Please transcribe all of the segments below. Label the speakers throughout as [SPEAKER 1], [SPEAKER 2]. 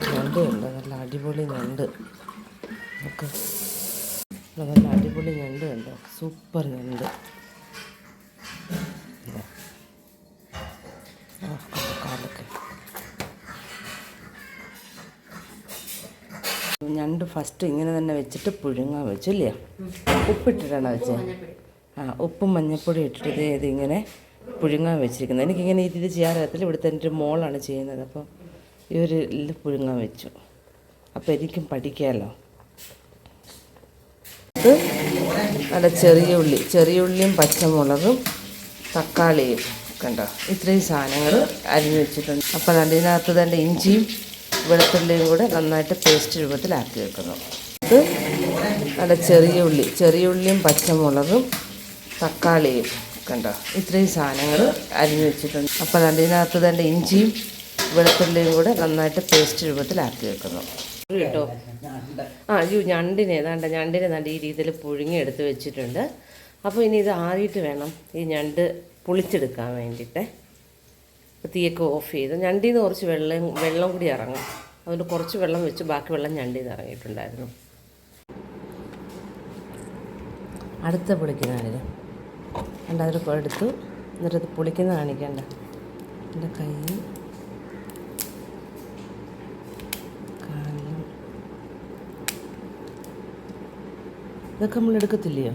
[SPEAKER 1] ഞണ്ട് ഉണ്ട് നല്ല അടിപൊളി ഞണ്ട്. നമുക്ക് നല്ല അടിപൊളി ഞണ്ട്. കണ്ടോ സൂപ്പർ ഞണ്ട് ഞണ്ട് ഫസ്റ്റ് ഇങ്ങനെ തന്നെ വെച്ചിട്ട് പുഴുങ്ങാൻ വെച്ചു ഇല്ലേ? ഉപ്പിട്ടിട്ടാണ് വെച്ചത് ആ ഉപ്പും മഞ്ഞപ്പൊടി ഇട്ടിട്ട് ഇത് ഇതിങ്ങനെ പുഴുങ്ങാൻ വെച്ചിരിക്കുന്നത്. എനിക്കിങ്ങനെ ഇത് ചെയ്യാൻ അറിയത്തില്ല. ഇവിടുത്തെ എന്റെ മോളാണ് ചെയ്യുന്നത്. അപ്പോൾ ഈ ഒരു ഇതിൽ പുഴുങ്ങാൻ വെച്ചു. അപ്പോൾ എനിക്കും പഠിക്കാമല്ലോ ഇത് നല്ല ചെറിയ ഉള്ളി ചെറിയ ഉള്ളിയും പച്ചമുളകും തക്കാളിയും കണ്ടോ? ഇത്രയും സാധനങ്ങൾ അരിഞ്ഞു വെച്ചിട്ടുണ്ട്. അപ്പോൾ അതിനകത്ത് തന്നെ ഇഞ്ചിയും വെളുത്തുള്ളിയും കൂടെ നന്നായിട്ട് പേസ്റ്റ് രൂപത്തിലാക്കി വെക്കുന്നു. ഇത് നല്ല ചെറിയ ഉള്ളി ചെറിയ ഉള്ളിയും പച്ചമുളകും തക്കാളിയും കണ്ടോ? ഇത്രയും സാധനങ്ങൾ അരിഞ്ഞു വെച്ചിട്ടുണ്ട്. അപ്പോൾ അതിനകത്ത് തന്നെ ഇഞ്ചിയും വെളുത്തുള്ളിയും കൂടെ നന്നായിട്ട് പേസ്റ്റ് രൂപത്തിലാക്കി വെക്കുന്നു. കേട്ടോ. ആ അയ്യോ ഞണ്ടിനെ ഏതാണ്ട് ഞണ്ടിനെ നല്ല ഈ രീതിയിൽ പുഴുങ്ങി എടുത്ത് വെച്ചിട്ടുണ്ട്. അപ്പോൾ ഇനി ഇത് ആറിയിട്ട് വേണം ഈ ഞണ്ട് പുളിച്ചെടുക്കാൻ വേണ്ടിയിട്ട്. അപ്പോൾ തീയൊക്കെ ഓഫ് ചെയ്ത് ഞണ്ടിൽ നിന്ന് കുറച്ച് വെള്ളം വെള്ളം കൂടി ഇറങ്ങും. അതുകൊണ്ട് കുറച്ച് വെള്ളം വെച്ച് ബാക്കി വെള്ളം ഞണ്ടിൽ നിന്ന് ഇറങ്ങിയിട്ടുണ്ടായിരുന്നു. അടുത്ത പുളിക്കുന്നതാണിത്. കണ്ട അതിൽ എടുത്തു. എന്നിട്ടത് പുളിക്കുന്ന കാണിക്കണ്ട. എന്റെ കൈ. ഇതൊക്കെ നമ്മൾ എടുക്കത്തില്ലയോ?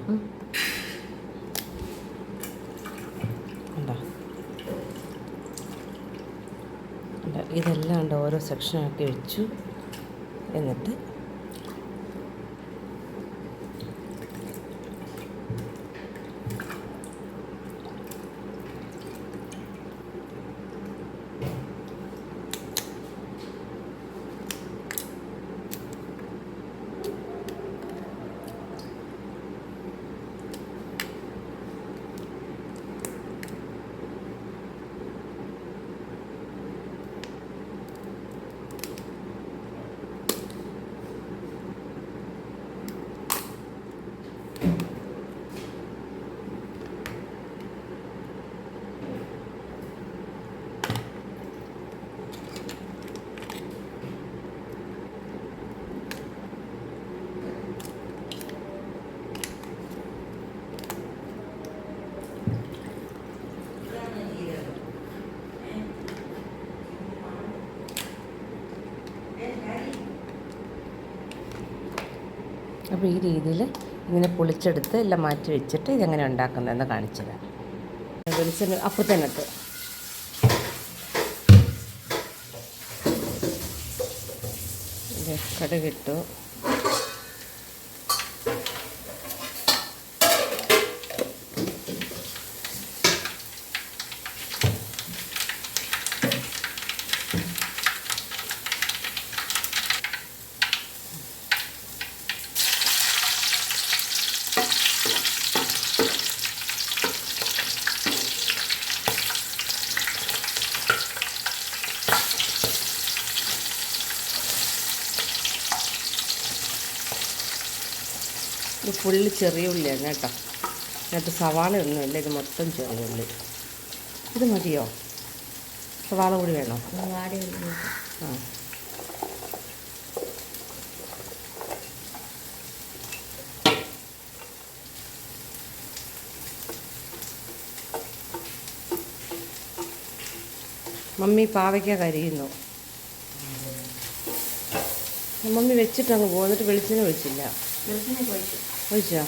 [SPEAKER 1] ഇതെല്ലാം ഉണ്ട് ഓരോ സെക്ഷനാക്കി വെച്ചു. എന്നിട്ട് അപ്പോൾ ഈ രീതിയിൽ ഇങ്ങനെ പൊളിച്ചെടുത്ത് എല്ലാം മാറ്റി വെച്ചിട്ട് ഇതെങ്ങനെ ഉണ്ടാക്കുന്നതെന്ന് കാണിച്ചു തരാം. വെളിച്ചെണ്ണ അപ്പത്തനത്ത് കടുകിട്ടു. ഇത് ഫുള്ള് ചെറിയ ഉള്ളിയാണ് കേട്ടോ. ഇതിനകത്ത് സവാള ഒന്നുമില്ല ഇത് മൊത്തം ചെറിയ ഉള്ളി. ഇത് മതിയോ? സവാള കൂടി വേണോ? ആ. മമ്മി പാവയ്ക്ക കരിയുന്നു. മമ്മി വെച്ചിട്ടങ്ങ് പോന്നിട്ട് എന്നിട്ട് വെളിച്ചെണ്ണ
[SPEAKER 2] വെളിച്ചെണ്ണ ഒഴിച്ചു?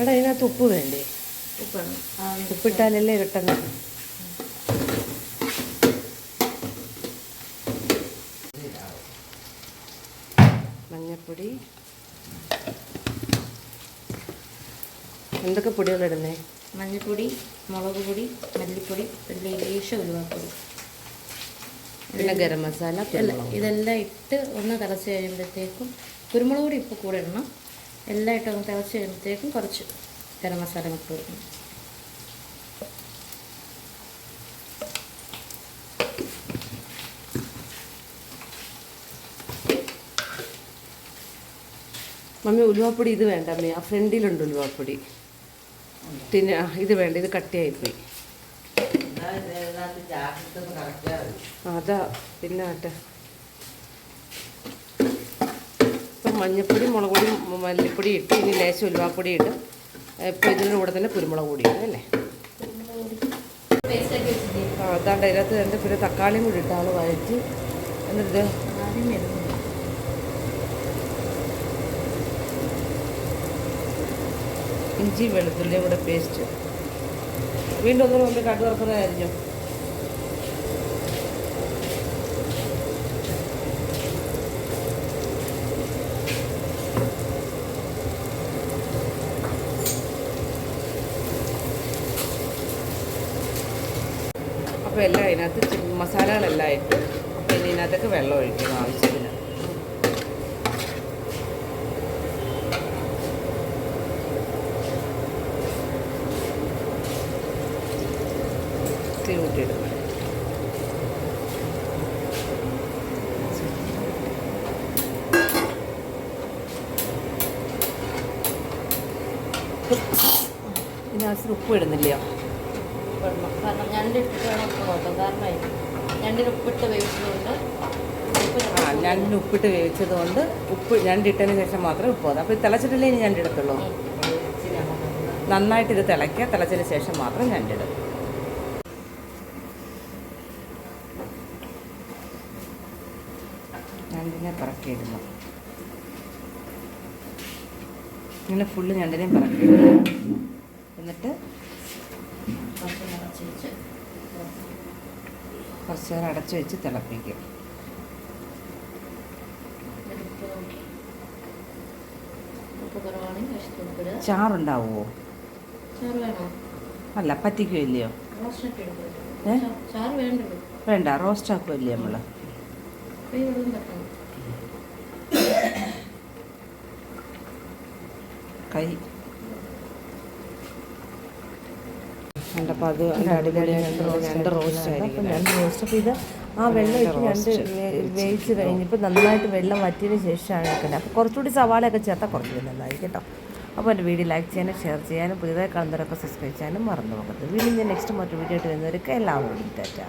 [SPEAKER 1] എടാ ഇതിനകത്ത് ഉപ്പ് വേണ്ടേ? ഉപ്പിട്ടാലല്ലേ കിട്ടുന്നത് മഞ്ഞപ്പൊടി. എന്തൊക്കെ പൊടികളിടുന്നേ
[SPEAKER 2] മഞ്ഞൾപ്പൊടി മുളക് പൊടി മല്ലിപ്പൊടി ഒരു ലേശം ഉലുവാപ്പൊടി.
[SPEAKER 1] പിന്നെ ഗരം മസാല
[SPEAKER 2] ഇതെല്ലാം ഇട്ട് ഒന്ന് തിളച്ച് കഴിയുമ്പോഴത്തേക്കും കുരുമുളക് കൂടി ഇപ്പോൾ കൂടെ ഇടണം. എല്ലാം ഇട്ട് ഒന്ന് തിളച്ച് കഴിയുമ്പോഴത്തേക്കും കുറച്ച് ഗരം മസാല ഇട്ട് കൊടുക്കണം.
[SPEAKER 1] മമ്മി ഉലുവാപ്പൊടി ഇത് വേണ്ട അമ്മേ. ആ ഫ്രണ്ടിലുണ്ട് ഉലുവാപ്പൊടി. പിന്നെ ഇത് വേണ്ട ഇത് കട്ടിയായിപ്പോയി. അതാ പിന്നെ ആട്ടെ ഇപ്പം മഞ്ഞപ്പൊടി മുളക് പൊടി മല്ലിപ്പൊടി ഇട്ട് ഇനി ലേശം ഉലുവാപ്പൊടി ഇട്ട് ഇപ്പം ഇതിന്റെ കൂടെ തന്നെ കുരുമുളക് പൊടി ഇടും അല്ലേ? ആ അതാണ്ട് അതിനകത്ത് രണ്ട് പിന്നെ തക്കാളിയും കൂടി ഇട്ടാണ് വഴറ്റി എന്നിട്ട് ഇഞ്ചി വെളുത്തുള്ളിയും കൂടെ പേസ്റ്റ് വീണ്ടും ഒന്നും മുമ്പ് കണ്ടു തുറക്കുന്നതായിരിക്കും അപ്പോൾ എല്ലാം അതിനകത്ത് മസാലകളെല്ലാം ഇട്ട് പിന്നെ ഇതിനകത്തൊക്കെ വെള്ളം ഒഴിക്കണം ആവശ്യത്തിന്. തീ കൂട്ടിയിടുന്നത് ഇതിനകത്ത് ഉപ്പ് ഇടുന്നില്ലയോ?
[SPEAKER 2] വെള്ളം. കാരണം ഞണ്ട് ഇട്ടിട്ട് വേണം ഉപ്പ് നോക്കാം കാരണം ഞണ്ടിന് ഉപ്പിട്ട് വേവിച്ചതുകൊണ്ട്
[SPEAKER 1] ആ ഞണ്ടിന് ഉപ്പിട്ട് വേവിച്ചത് കൊണ്ട് ഉപ്പ് ഞണ്ടിട്ടതിന് ശേഷം മാത്രമേ ഉപ്പ് അപ്പോൾ തിളച്ചിട്ടില്ലേ ഇനി ഞണ്ടിടത്തുള്ളൂ നന്നായിട്ട് ഇത് തിളയ്ക്കുക. തിളച്ചതിന് ശേഷം മാത്രം ഞണ്ടിടും ഞണ്ടിനെ പറക്കിയിടുന്നു ഇങ്ങനെ ഫുള്ള് ഞണ്ടിനെയും പറക്കിയിടുന്നു എന്നിട്ട്
[SPEAKER 2] കുറച്ച് നിറച്ച് വെച്ച്.
[SPEAKER 1] കുറച്ച് നേരം അടച്ചു വെച്ച് തിളപ്പിക്കും.
[SPEAKER 2] ചാറുണ്ടാവോ
[SPEAKER 1] ചാറുണ്ടാവുമോ അല്ല പറ്റിക്കുമല്ലയോ ഏ? വേണ്ട റോസ്റ്റ് ആക്കുമല്ലേ നമ്മൾ
[SPEAKER 2] തട്ടണം.
[SPEAKER 1] കൈ കണ്ടപ്പോൾ അത് അതിന്റെ അടിപൊളി രണ്ട് റോസ്റ്റ് ആയിരിക്കും.
[SPEAKER 3] രണ്ട് റോസ്റ്റ് അപ്പോൾ ഇത് ആ വെള്ളം ഇട്ട് രണ്ട് വേവിച്ച് കഴിഞ്ഞപ്പോൾ നന്നായിട്ട് വെള്ളം വറ്റിയതിന് ശേഷമാണ് എടുക്കേണ്ടത് അപ്പോൾ കുറച്ചുകൂടി സവാളയൊക്കെ ചേർത്താൽ കുറച്ചുകൂടി നന്നായിരിക്കും കേട്ടോ. അപ്പോൾ എന്റെ വീഡിയോ ലൈക്ക് ചെയ്യാനും ഷെയർ ചെയ്യാനും പുതിയതായി കാണുന്നവരൊക്കെ സബ്സ്ക്രൈബ് ചെയ്യാനും മറന്നു പോകരുത്. വീണ്ടും ഞാൻ നെക്സ്റ്റ് മറ്റൊരു വീഡിയോ ആയിട്ട് വരുന്നവർക്ക് എല്ലാവരും ടാറ്റാ.